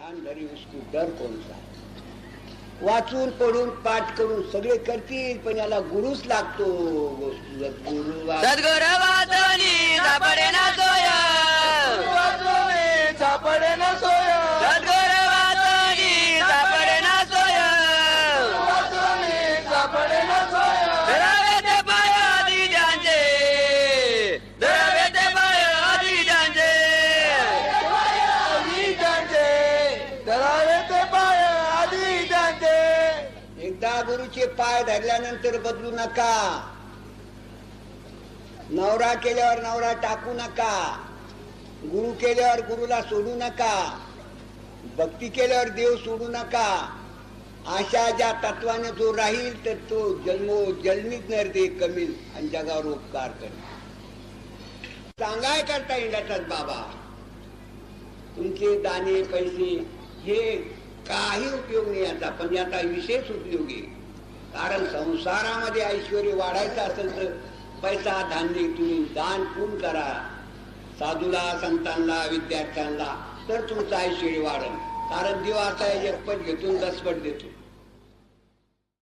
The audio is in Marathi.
ध्यान धरी उसको डर कोणता वाचून पडून पाठ करून सगळे करतील पण याला गुरुच लागतो गुरु सापडे ना सोय. सापडे एकदा गुरुचे पाय धरल्यानंतर बदलू नका. नवरा केल्यावर नवरा टाकू नका. गुरु केल्यावर गुरुला सोडू नका. भक्ती केल्यावर देव सोडू नका. अशा ज्या तत्वाने जो राहील तर तो जन्मो जन्मीत नरदे कमी आणि जगावर उपकार कर सांगाय करता इंडाचाच बाबा. तुमचे दाणे पैसे हे काही उपयोग नाही याचा पण याचा विशेष उपयोग आहे. कारण संसारामध्ये ऐश्वर वाढायचं असेल तर पैसा धान्य तुम्ही दान पूर्ण करा. साधूला संतांना विद्यार्थ्यांना तर तुमचं ऐश्वर वाढेल. कारण देव आता एक पट घेतून दसपट देतो.